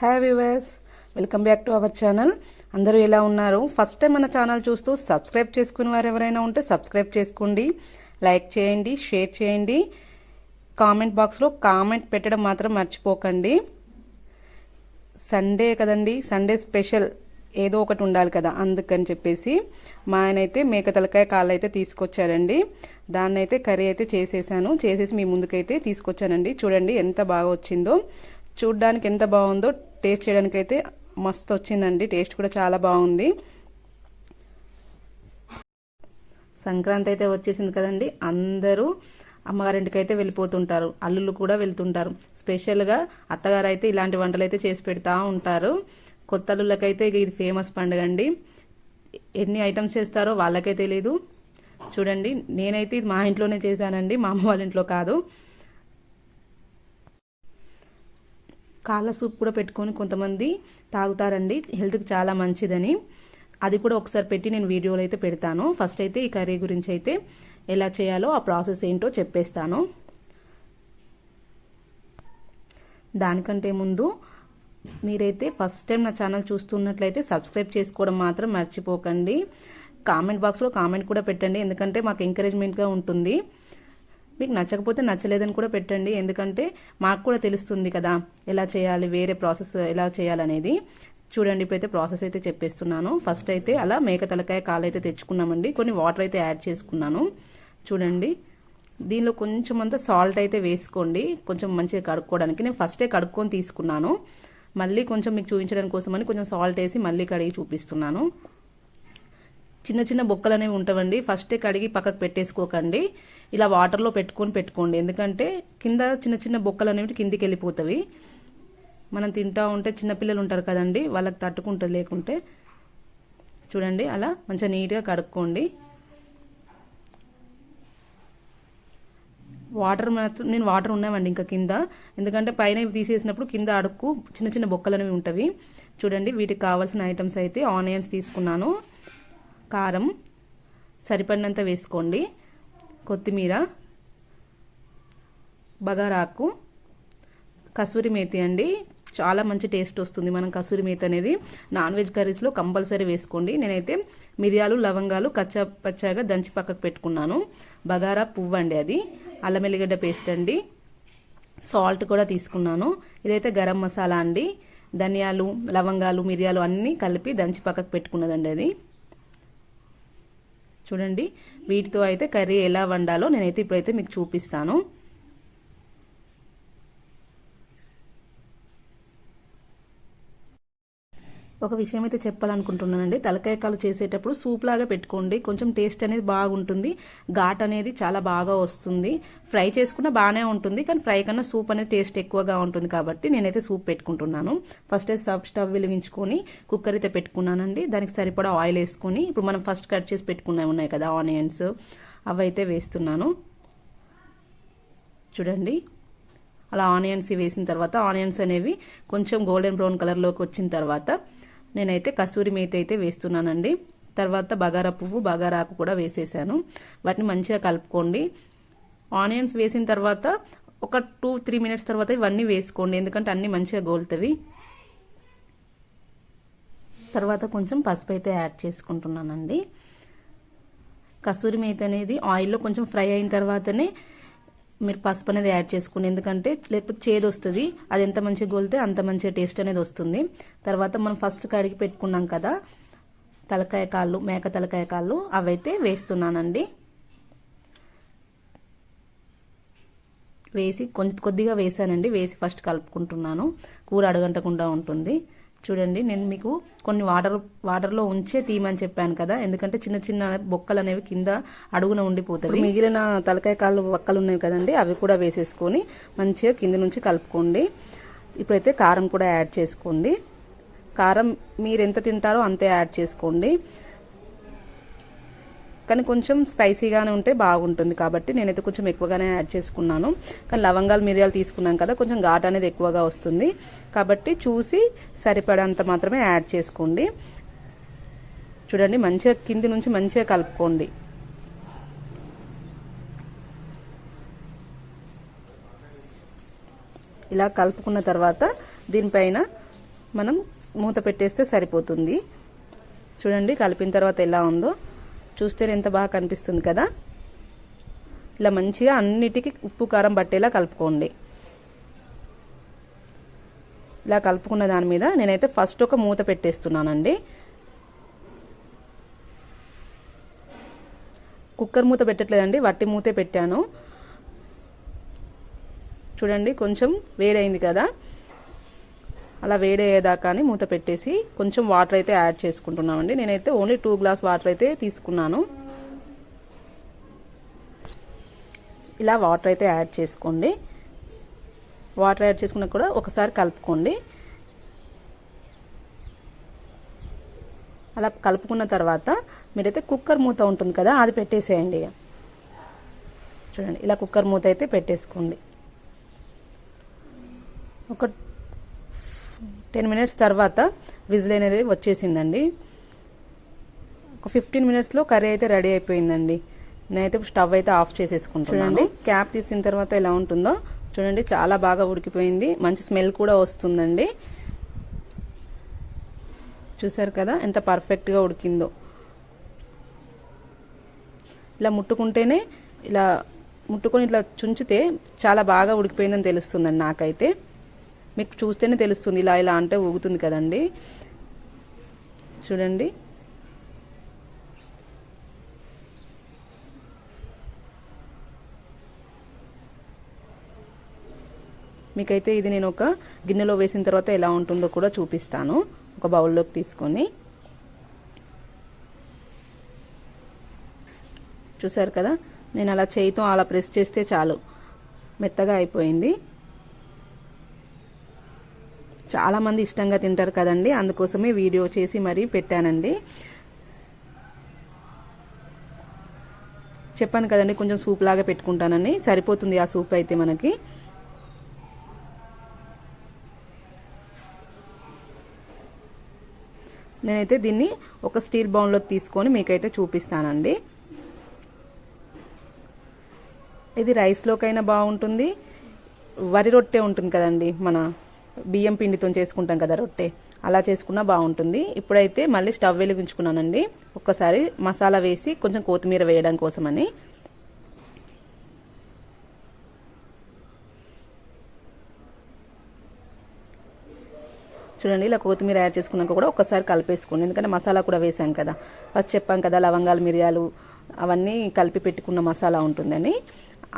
Hi viewers welcome back to our channel అందరూ ఎలా ఉన్నారు? ఫస్ట్ టైం మన ఛానల్ చూస్తూ సబ్స్క్రైబ్ చేసుకునే వారు ఎవరైనా ఉంటే సబ్స్క్రైబ్ చేసుకోండి. లైక్ చేయండి షేర్ చేయండి. కామెంట్ బాక్స్లో కామెంట్ పెట్టడం మాత్రం మర్చిపోకండి. సండే కదండి సండే స్పెషల్ ఏదో ఒకటి ఉండాలి కదా అందుకని చెప్పేసి మా ఆయన అయితే మేక తలకాయ కాళ్ళు అయితే తీసుకొచ్చారండి దాన్ని అయితే కర్రీ అయితే చేసేసాను. చేసేసి మీ ముందుకైతే తీసుకొచ్చానండి. చూడండి ఎంత బాగా వచ్చిందో. చూడడానికి ఎంత బాగుందో. టేస్ట్ చేయడానికి అయితే మస్తు వచ్చిందండి. టేస్ట్ కూడా చాలా బాగుంది. సంక్రాంతి అయితే వచ్చేసింది కదండి. అందరూ అమ్మగారింటికి అయితే వెళ్ళిపోతుంటారు. అల్లుళ్ళు కూడా వెళ్తుంటారు. స్పెషల్గా అత్తగారు అయితే ఇలాంటి వంటలు అయితే చేసి పెడతా ఉంటారు. కొత్త అల్లుళ్ళకైతే ఇక ఇది ఫేమస్ పండుగ అండి ఎన్ని ఐటమ్స్ చేస్తారో వాళ్ళకే తెలీదు. చూడండి నేనైతే ఇది మా ఇంట్లోనే చేశానండి. మా అమ్మ వాళ్ళ ఇంట్లో కాదు. కాళ్ళ సూప్ కూడా పెట్టుకొని కొంతమంది తాగుతారండి. హెల్త్కి చాలా మంచిదని. అది కూడా ఒకసారి పెట్టి నేను వీడియోలో అయితే పెడతాను. ఫస్ట్ అయితే ఈ కర్రీ గురించి అయితే ఎలా చేయాలో ఆ ప్రాసెస్ ఏంటో చెప్పేస్తాను. దానికంటే ముందు మీరైతే ఫస్ట్ టైం నా ఛానల్ చూస్తున్నట్లయితే సబ్స్క్రైబ్ చేసుకోవడం మాత్రం మర్చిపోకండి. కామెంట్ బాక్స్లో కామెంట్ కూడా పెట్టండి. ఎందుకంటే మాకు ఎంకరేజ్మెంట్గా ఉంటుంది. మీకు నచ్చకపోతే నచ్చలేదని కూడా పెట్టండి. ఎందుకంటే మాకు కూడా తెలుస్తుంది కదా ఎలా చేయాలి వేరే ప్రాసెస్ ఎలా చేయాలనేది. చూడండి ఇప్పుడైతే ప్రాసెస్ అయితే చెప్పేస్తున్నాను. ఫస్ట్ అయితే అలా మేక తలకాయ కాలు అయితే తెచ్చుకున్నామండి. కొన్ని వాటర్ అయితే యాడ్ చేసుకున్నాను. చూడండి దీనిలో కొంచెం అంతా సాల్ట్ అయితే వేసుకోండి. కొంచెం మంచిగా కడుక్కోవడానికి. నేను ఫస్టే కడుక్కొని తీసుకున్నాను. మళ్ళీ కొంచెం మీకు చూపించడానికి కోసమని కొంచెం సాల్ట్ వేసి మళ్ళీ కడిగి చూపిస్తున్నాను. చిన్న చిన్న బొక్కలు అనేవి ఉంటవండి. ఫస్టే కడిగి పక్కకు పెట్టేసుకోకండి. ఇలా వాటర్లో పెట్టుకొని పెట్టుకోండి. ఎందుకంటే కింద చిన్న చిన్న బొక్కలు అనేవి కిందికి వెళ్ళిపోతాయి మనం తింటా ఉంటే చిన్నపిల్లలు ఉంటారు కదండి వాళ్ళకి తట్టుకుంటుంది లేకుంటే. చూడండి అలా మంచిగా నీట్గా కడుక్కోండి. వాటర్ మాత్రం నేను వాటర్ ఉన్నామండి ఇంకా కింద. ఎందుకంటే పైన ఇవి తీసేసినప్పుడు కింద అడుక్కు చిన్న చిన్న బొక్కలు అనేవి ఉంటవి. చూడండి వీటికి కావాల్సిన ఐటమ్స్ అయితే ఆనియన్స్ తీసుకున్నాను. కారం సరిపడినంత వేసుకోండి. కొత్తిమీర బగారాకు కసూరి మేతి అండి. చాలా మంచి టేస్ట్ వస్తుంది. మనం కసూరి మేతి అనేది నాన్ వెజ్ కర్రీస్లో కంపల్సరీ వేసుకోండి. నేనైతే మిరియాలు లవంగాలు కచ్చా పచ్చాగా దంచి పక్కకు పెట్టుకున్నాను. బగారా పువ్వు అండి అది. అల్లం ఎల్లిగడ్డ పేస్ట్ అండి. సాల్ట్ కూడా తీసుకున్నాను. ఇదైతే గరం మసాలా అండి. ధనియాలు లవంగాలు మిరియాలు అన్నీ కలిపి దంచి పక్కకు పెట్టుకున్నదండి అది. చూడండి. వీటితో అయితే కర్రీ ఎలా వండాలో నేనైతే ఇప్పుడైతే మీకు చూపిస్తాను. ఒక విషయం అయితే చెప్పాలనుకుంటున్నానండి. తలకాయ కాలు చేసేటప్పుడు సూప్ లాగా పెట్టుకోండి. కొంచెం టేస్ట్ అనేది బాగుంటుంది. ఘాట్ అనేది చాలా బాగా వస్తుంది. ఫ్రై చేసుకున్న బాగానే ఉంటుంది. కానీ ఫ్రై కన్నా సూప్ అనేది టేస్ట్ ఎక్కువగా ఉంటుంది కాబట్టి నేనైతే సూప్ పెట్టుకుంటున్నాను. ఫస్ట్ అయితే సబ్ స్టవ్ వెలిగించుకొని కుక్కర్ అయితే పెట్టుకున్నానండి. దానికి సరిపడా ఆయిల్ వేసుకొని ఇప్పుడు మనం ఫస్ట్ కట్ చేసి పెట్టుకున్నవి ఉన్నాయి కదా ఆనియన్స్. అవైతే వేస్తున్నాను. చూడండి. అలా ఆనియన్స్ వేసిన తర్వాత ఆనియన్స్ అనేవి కొంచెం గోల్డెన్ బ్రౌన్ కలర్లోకి వచ్చిన తర్వాత నేనైతే కస్తూరి మేతి అయితే వేస్తున్నానండి. తర్వాత బగారా పువ్వు బగారాకు కూడా వేసేసాను. వాటిని మంచిగా కలుపుకోండి. ఆనియన్స్ వేసిన తర్వాత ఒక టూ త్రీ మినిట్స్ తర్వాత ఇవన్నీ వేసుకోండి. ఎందుకంటే అన్నీ మంచిగా గోలుతవి. తర్వాత కొంచెం పసుపు అయితే యాడ్ చేసుకుంటున్నానండి. కసూరి మేతి అనేది ఆయిల్లో కొంచెం ఫ్రై అయిన తర్వాతనే మీరు పసుపు అనేది యాడ్ చేసుకోండి ఎందుకంటే లేకపోతే చేదు వస్తుంది. అది ఎంత మంచిగా గోలితే అంత మంచిగా టేస్ట్ అనేది వస్తుంది. తర్వాత మనం ఫస్ట్ కడిగి పెట్టుకున్నాం కదా తలకాయ కాళ్ళు మేక తలకాయ కాళ్ళు అవైతే వేస్తున్నానండి. వేసి కొంచెం కొద్దిగా వేసానండి. వేసి ఫస్ట్ కలుపుకుంటున్నాను. కూర అడగంటకుండా ఉంటుంది. చూడండి నేను మీకు కొన్ని వాటర్ వాటర్లో ఉంచే తీయమని చెప్పాను కదా. ఎందుకంటే చిన్న చిన్న బొక్కలు అనేవి కింద అడుగున ఉండిపోతాయి. మిగిలిన తలకాయ కాళ్ళు బొక్కలు ఉన్నాయి కదండి అవి కూడా వేసేసుకొని మంచిగా కింద నుంచి కలుపుకోండి. ఇప్పుడైతే కారం కూడా యాడ్ చేసుకోండి. కారం మీరు ఎంత తింటారో అంతే యాడ్ చేసుకోండి. కానీ కొంచెం స్పైసీగానే ఉంటే బాగుంటుంది కాబట్టి నేనైతే కొంచెం ఎక్కువగానే యాడ్ చేసుకున్నాను. కానీ లవంగాలు మిరియాలు తీసుకున్నాం కదా కొంచెం ఘాట్ అనేది ఎక్కువగా వస్తుంది. కాబట్టి చూసి సరిపడంత మాత్రమే యాడ్ చేసుకోండి. చూడండి మంచిగా కింది నుంచి మంచిగా కలుపుకోండి. ఇలా కలుపుకున్న తర్వాత దీనిపైన మనం మూత పెట్టేస్తే సరిపోతుంది. చూడండి కలిపిన తర్వాత ఎలా ఉందో. చూస్తే ఎంత బాగా కనిపిస్తుంది కదా? ఇలా మంచిగా అన్నిటికీ ఉప్పు కారం పట్టేలా కలుపుకోండి. ఇలా కలుపుకున్న దాని మీద నేనైతే ఫస్ట్ ఒక మూత పెట్టేస్తున్నానండి. కుక్కర్ మూత పెట్టట్లేదండి వట్టి మూతే పెట్టాను. చూడండి కొంచెం వేడైంది కదా? అలా వేడయ్యేదాకాని మూత పెట్టేసి కొంచెం వాటర్ అయితే యాడ్ చేసుకుంటున్నామండి. నేనైతే ఓన్లీ టూ గ్లాస్ వాటర్ అయితే తీసుకున్నాను. ఇలా వాటర్ అయితే యాడ్ చేసుకోండి. వాటర్ యాడ్ చేసుకున్నా కూడా ఒకసారి కలుపుకోండి. అలా కలుపుకున్న తర్వాత మీరైతే కుక్కర్ మూత ఉంటుంది కదా అది పెట్టేసేయండి. చూడండి ఇలా కుక్కర్ మూత అయితే పెట్టేసుకోండి. ఒక టెన్ మినిట్స్ తర్వాత విజిల్ అనేది వచ్చేసిందండి. ఒక ఫిఫ్టీన్ మినిట్స్లో కర్రీ అయితే రెడీ అయిపోయిందండి. నేనైతే స్టవ్ అయితే ఆఫ్ చేసేసుకుంటున్నాను. క్యాప్ తీసిన తర్వాత ఎలా ఉంటుందో చూడండి చాలా బాగా ఉడికిపోయింది. మంచి స్మెల్ కూడా వస్తుందండి. చూసారు కదా ఎంత పర్ఫెక్ట్గా ఉడికిందో. ఇలా ముట్టుకుంటేనే ఇలా ముట్టుకొని ఇట్లా చుంచితే చాలా బాగా ఉడికిపోయిందని తెలుస్తుందండి నాకైతే. మీకు చూస్తేనే తెలుస్తుంది ఇలా ఇలా అంటే ఊగుతుంది కదండి. చూడండి. మీకైతే ఇది నేను ఒక గిన్నెలో వేసిన తర్వాత ఎలా ఉంటుందో కూడా చూపిస్తాను. ఒక బౌల్లోకి తీసుకొని. చూసారు కదా? నేను అలా చేయితో అలా ప్రెస్ చేస్తే చాలు. మెత్తగా అయిపోయింది. చాలామంది ఇష్టంగా తింటారు కదండి. అందుకోసమే వీడియో చేసి మరీ పెట్టానండి. చెప్పాను కదండి కొంచెం సూప్ లాగా పెట్టుకుంటానని. సరిపోతుంది ఆ సూప్ అయితే మనకి. నేనైతే దీన్ని ఒక స్టీల్ బౌన్లోకి తీసుకొని మీకైతే చూపిస్తానండి. ఇది రైస్లోకైనా బాగుంటుంది. వరి రొట్టె ఉంటుంది కదండి మన బియ్యం పిండితో చేసుకుంటాం కదా రొట్టె. అలా చేసుకున్నా బాగుంటుంది. ఇప్పుడైతే మళ్ళీ స్టవ్ వెలిగించుకున్నానండి. ఒక్కసారి మసాలా వేసి కొంచెం కొత్తిమీర వేయడం కోసమని. చూడండి ఇలా కొత్తిమీర యాడ్ చేసుకున్నాక కూడా ఒక్కసారి కలిపేసుకోండి. ఎందుకంటే మసాలా కూడా వేసాం కదా. ఫస్ట్ చెప్పాం కదా లవంగాలు మిరియాలు అవన్నీ కలిపి పెట్టుకున్న మసాలా ఉంటుందని.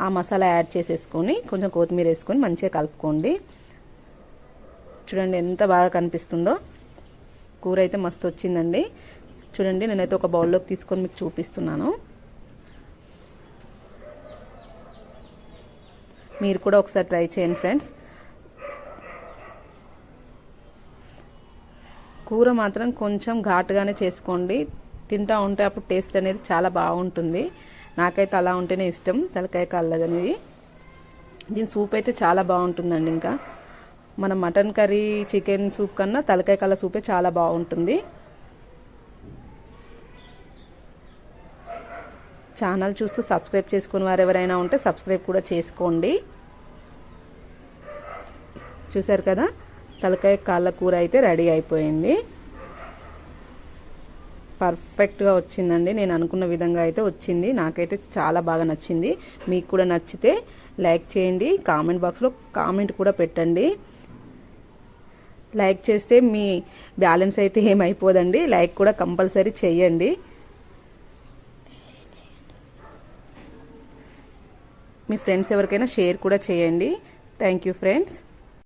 ఆ మసాలా యాడ్ చేసేసుకొని కొంచెం కొత్తిమీర వేసుకొని మంచిగా కలుపుకోండి. చూడండి ఎంత బాగా కనిపిస్తుందో. కూర అయితే మస్తు వచ్చిందండి. చూడండి నేనైతే ఒక బౌల్లోకి తీసుకొని మీకు చూపిస్తున్నాను. మీరు కూడా ఒకసారి ట్రై చేయండి ఫ్రెండ్స్. కూర మాత్రం కొంచెం ఘాటుగానే చేసుకోండి. తింటా ఉంటే అప్పుడు టేస్ట్ అనేది చాలా బాగుంటుంది. నాకైతే అలా ఉంటేనే ఇష్టం. తలకాయ కళ్ళది అనేది. దీని సూప్ అయితే చాలా బాగుంటుందండి ఇంకా. మన మటన్ కర్రీ చికెన్ సూప్ కన్నా తలకాయ కళ్ళ సూపే చాలా బాగుంటుంది. ఛానల్ చూస్తూ సబ్స్క్రైబ్ చేసుకుని వారు ఎవరైనా ఉంటే సబ్స్క్రైబ్ కూడా చేసుకోండి. చూసారు కదా? తలకాయ కాళ్ళ కూర అయితే రెడీ అయిపోయింది. పర్ఫెక్ట్గా వచ్చిందండి. నేను అనుకున్న విధంగా అయితే వచ్చింది. నాకైతే చాలా బాగా నచ్చింది. మీకు కూడా నచ్చితే లైక్ చేయండి. కామెంట్ బాక్స్లో కామెంట్ కూడా పెట్టండి. లైక్ చేస్తే మీ బ్యాలెన్స్ అయితే ఏమైపోదండి? లైక్ కూడా కంపల్సరీ చేయండి. మీ ఫ్రెండ్స్ ఎవరికైనా షేర్ కూడా చేయండి. Thank you friends.